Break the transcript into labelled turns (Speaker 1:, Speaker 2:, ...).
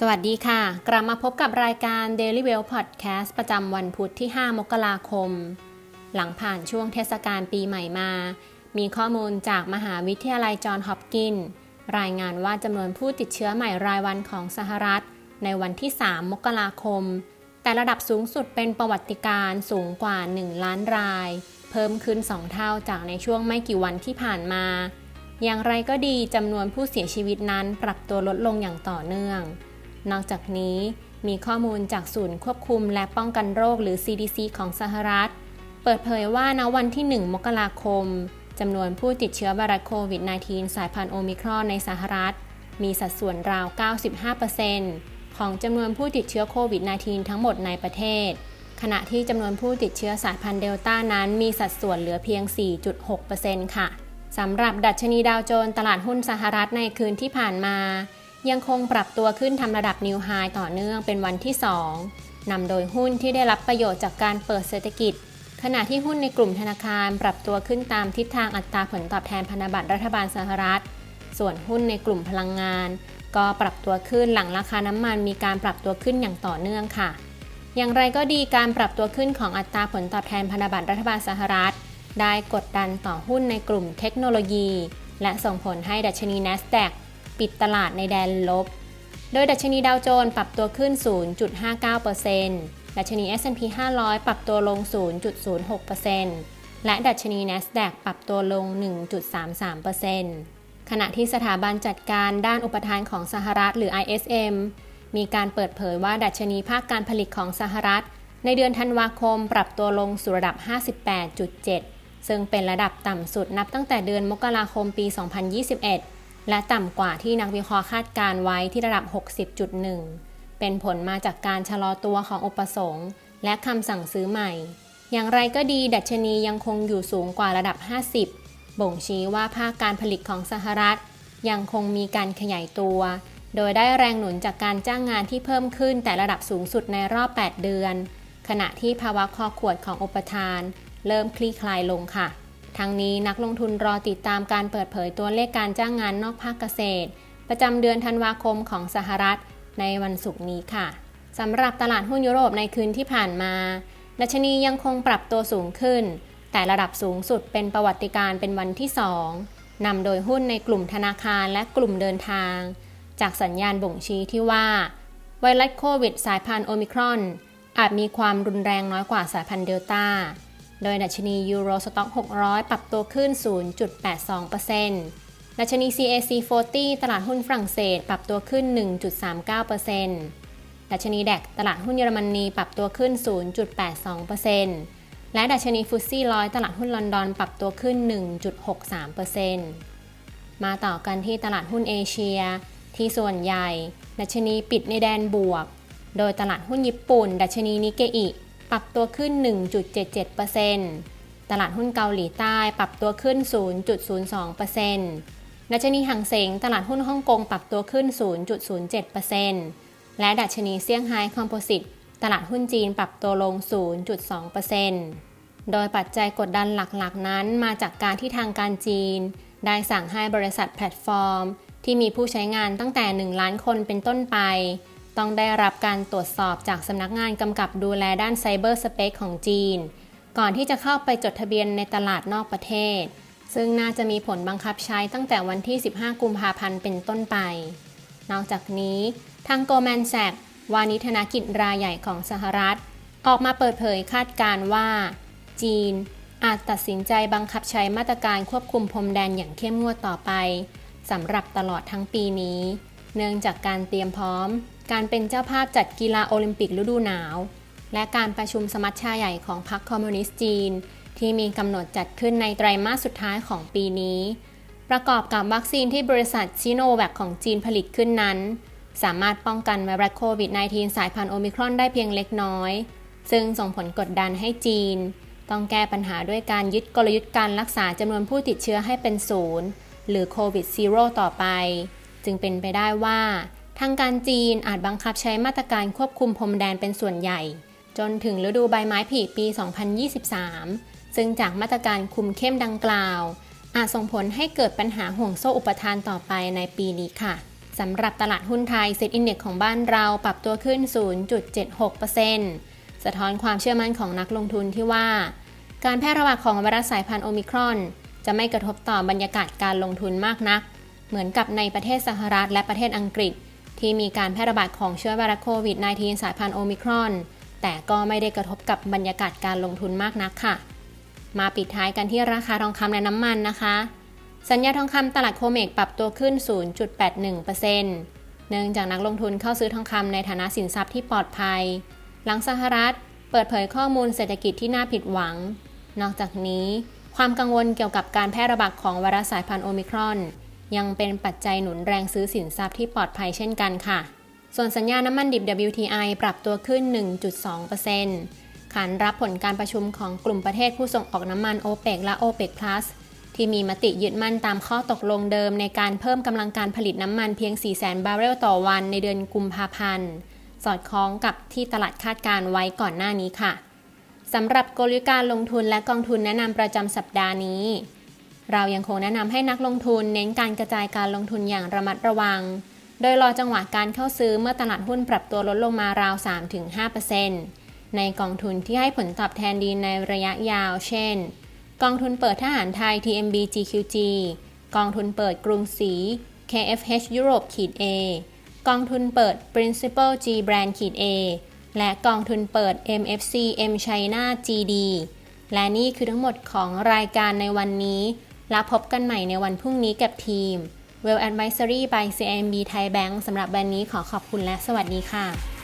Speaker 1: สวัสดีค่ะ กลับมาพบกับรายการ Daily Well Podcast ประจำวันพุธที่ 5 มกราคม หลังผ่านช่วงเทศกาลปีใหม่มา มีข้อมูลจากมหาวิทยาลัยจอห์นฮอปกิน รายงานว่าจำนวนผู้ติดเชื้อใหม่รายวันของสหรัฐ ในวันที่ 3 มกราคม แต่ระดับสูงสุดเป็นประวัติการ์สูงกว่า 1 ล้านราย เพิ่มขึ้น 2 เท่าจากในช่วงไม่กี่วันที่ผ่านมา อย่างไรก็ดีจำนวนผู้เสียชีวิตนั้นปรับตัวลดลงอย่างต่อเนื่อง นอกจากนี้มีข้อมูลจากศูนย์ควบคุมและป้องกันโรคหรือ CDC ของสหรัฐ เปิดเผยว่าณวันที่ 1 มกราคมจำนวนผู้ติดเชื้อไวรัสโควิด -19 สายพันธุ์โอมิครอนในสหรัฐ มีสัดส่วนราว 95%ของจำนวนผู้ติดเชื้อโควิด -19 ทั้งหมดในประเทศ ขณะที่จำนวนผู้ติดเชื้อสายพันธุ์เดลต้านั้นมีสัดส่วนเหลือเพียง 4.6%ค่ะสำหรับดัชนีดาวโจนส์ตลาดหุ้นสหรัฐในคืนที่ผ่านมา ยังคงปรับตัวขึ้นทำระดับนิวไฮต่อเนื่องเป็นวันที่ 2นำโดยหุ้นที่ได้รับประโยชน์จากการเปิดเศรษฐกิจ ขณะที่หุ้นในกลุ่มธนาคารปรับตัวขึ้นตามทิศทางอัตราผลตอบแทนพันธบัตรรัฐบาลสหรัฐ ส่วนหุ้นในกลุ่มพลังงาน ก็ปรับตัวขึ้นหลังราคาน้ำมันมีการปรับตัวขึ้นอย่างต่อเนื่องค่ะ อย่างไรก็ดีการปรับตัวขึ้นของอัตราผลตอบแทนพันธบัตรรัฐบาลสหรัฐ ได้กดดันต่อหุ้นในกลุ่มเทคโนโลยี และส่งผลให้ดัชนี NASDAQ ปิดตลาดในแดนลบ โดยดัชนีดาวโจนส์ปรับตัวขึ้น 0.59%ดัชนี S&P 500 ปรับตัวลง 0.06%และดัชนี NASDAQ ปรับตัวลง 1.33%ขณะที่สถาบันจัดการด้านอุปทานของสหรัฐหรือ ISM มีการเปิดเผยว่าดัชนีภาคการผลิตของสหรัฐ ในเดือนธันวาคมปรับตัวลงสู่ระดับ 58.7 ซึ่งเป็นระดับต่ำสุดนับตั้งแต่เดือนมกราคมปี 2021 และต่ำกว่าที่นักวิเคราะห์คาดการไว้ที่ระดับ 60.1 เป็นผลมาจากการชะลอตัวของอุปสงค์และคำสั่งซื้อใหม่ อย่างไรก็ดีดัชนียังคงอยู่สูงกว่าระดับ 50 บ่งชี้ว่าภาคการผลิตของสหรัฐ ยังคงมีการขยายตัว โดยได้แรงหนุนจากการจ้างงานที่เพิ่มขึ้นแต่ระดับสูงสุดในรอบ 8 เดือน ขณะที่ภาวะคอขวดของอุปทาน เริ่มคลี่คลายลงค่ะ ทั้งนี้นักลงทุนรอติดตามการเปิดเผยตัวเลขการจ้างงานนอกภาคเกษตร ประจำเดือนธันวาคมของสหรัฐในวันศุกร์นี้ค่ะสำหรับตลาดหุ้นยุโรปในคืนที่ผ่านมา ดัชนียังคงปรับตัวสูงขึ้น แต่ระดับสูงสุดเป็นประวัติการณ์เป็นวันที่2นำโดยหุ้นในกลุ่มธนาคารและกลุ่มเดินทาง จากสัญญาณบ่งชี้ที่ว่าไวรัสโควิดสายพันธุ์โอมิครอน อาจมีความรุนแรงน้อยกว่าสายพันธุ์เดลต้า โดยดัชนียูโรสต็อก 600 ปรับตัวขึ้น 0.82%ดัชนี CAC 40 ตลาดหุ้นฝรั่งเศส ปรับตัวขึ้น 1.39%ดัชนีแดกตลาดหุ้นเยอรมนีปรับตัวขึ้น 0.82%และดัชนีฟุตซี่ร้อยตลาดหุ้นลอนดอนปรับตัวขึ้น 1.63%มาต่อกันที่ตลาดหุ้นเอเชีย ที่ส่วนใหญ่ ดัชนีปิดในแดนบวก โดยตลาดหุ้นญี่ปุ่น ดัชนีนิเกอิ ปรับตัวขึ้น 1.77%ตลาดหุ้นเกาหลีใต้ปรับตัวขึ้น 0.02%ดัชนีหังเสงตลาดหุ้นฮ่องกงปรับตัวขึ้น 0.07%และดัชนีเซี่ยงไฮ้คอมโพสิตตลาดหุ้นจีนปรับตัวลง 0.2%โดยปัจจัยกดดันหลักๆ นั้นมาจากการที่ทางการจีน ได้สั่งให้บริษัทแพลตฟอร์ม ที่มีผู้ใช้งานตั้งแต่ 1 ล้านคนเป็นต้นไป ต้องได้รับการตรวจสอบจากสำนักงานกำกับดูแลด้านไซเบอร์สเปคของจีน ก่อนที่จะเข้าไปจดทะเบียนในตลาดนอกประเทศ ซึ่งน่าจะมีผลบังคับใช้ตั้งแต่วันที่ 15 กุมภาพันธ์เป็นต้นไป นอกจากนี้ทางโกลแมนแซกวานิธนากิจรายใหญ่ของสหรัฐ ออกมาเปิดเผยคาดการว่า จีนอาจตัดสินใจบังคับใช้มาตรการควบคุมพรมแดนอย่างเข้มงวดต่อไปสำหรับตลอดทั้งปีนี้ เนื่องจากการเตรียมพร้อม การเป็นเจ้าภาพจัดกีฬาโอลิมปิกฤดูหนาว และการประชุมสมัชชาใหญ่ของพรรคคอมมิวนิสต์จีน ที่มีกำหนดจัดขึ้นในไตรมาสสุดท้ายของปีนี้ ประกอบกับวัคซีนที่บริษัทชิโนแวคของจีนผลิตขึ้นนั้น สามารถป้องกันไวรัสโควิด -19 สายพันธุ์โอมิครอนได้เพียงเล็กน้อย ซึ่งส่งผลกดดันให้จีน ต้องแก้ปัญหาด้วยการยึดกลยุทธ์การรักษาจำนวนผู้ติดเชื้อให้เป็นศูนย์หรือโควิดซีโร่ต่อไป จึงเป็นไปได้ว่า ทางการจีนอาจบังคับใช้มาตรการควบคุมพรมแดนเป็นส่วนใหญ่ จนถึงฤดูใบไม้ผลิปี 2023 ซึ่งจากมาตรการคุมเข้มดังกล่าว อาจส่งผลให้เกิดปัญหาห่วงโซ่อุปทานต่อไปในปีนี้ค่ะสำหรับตลาดหุ้นไทยเซ็ตอินเด็กของบ้านเราปรับตัวขึ้น 0.76%สะท้อนความเชื่อมั่นของนักลงทุนที่ว่า การแพร่ระบาดของไวรัสสายพันธุ์โอมิครอน จะไม่กระทบต่อบรรยากาศการลงทุนมากนัก เหมือนกับในประเทศสหรัฐและประเทศอังกฤษ ที่มีการแพร่ระบาดของเชื้อไวรัสโควิด -19 สายพันธุ์โอมิครอน แต่ก็ไม่ได้กระทบกับบรรยากาศการลงทุนมากนักค่ะ มาปิดท้ายกันที่ราคาทองคำและน้ำมันนะคะ สัญญาทองคำตลาดโคเมกปรับตัวขึ้น 0.81%เนื่องจากนักลงทุนเข้าซื้อทองคำในฐานะสินทรัพย์ที่ปลอดภัย หลังสหรัฐ เปิดเผยข้อมูลเศรษฐกิจที่น่าผิดหวัง นอกจากนี้ ความกังวลเกี่ยวกับการแพร่ระบาดของไวรัสสายพันธุ์โอมิครอน ยังเป็นปัจจัยหนุนแรงซื้อสินทรัพย์ที่ปลอดภัยเช่นกันค่ะ ส่วนสัญญาน้ำมันดิบ WTI ปรับตัวขึ้น 1.2%ขานรับผลการประชุมของกลุ่มประเทศผู้ส่งออกน้ำมันโอเปกและโอเปก Plus ที่มีมติยึดมั่นตามข้อตกลงเดิมในการเพิ่มกำลังการผลิตน้ำมันเพียง 400,000 บาร์เรลต่อวันในเดือนกุมภาพันธ์ สอดคล้องกับที่ตลาดคาดการไว้ก่อนหน้านี้ค่ะสำหรับกลยุทธ์การลงทุนและกองทุนแนะนำประจำสัปดาห์นี้ เรายังคงแนะนำให้นักลงทุนเน้นการกระจายการลงทุนอย่างระมัดระวัง โดยรอจังหวะการเข้าซื้อเมื่อตลาดหุ้นปรับตัวลดลงมาราว 3-5%ในกองทุนที่ให้ผลตอบแทนดีในระยะยาว เช่น กองทุนเปิดทหารไทย TMB GQG กองทุนเปิดกรุงศรี KFH Europe ขีด A กองทุนเปิด Principal G Brand ขีด A และกองทุนเปิด MFC M China GD และนี่คือทั้งหมดของรายการในวันนี้ แล้วพบกันใหม่ในวันพรุ่งนี้กับทีม Well Advisory by CMB Thai Bank สำหรับวันนี้ขอขอบคุณและสวัสดีค่ะ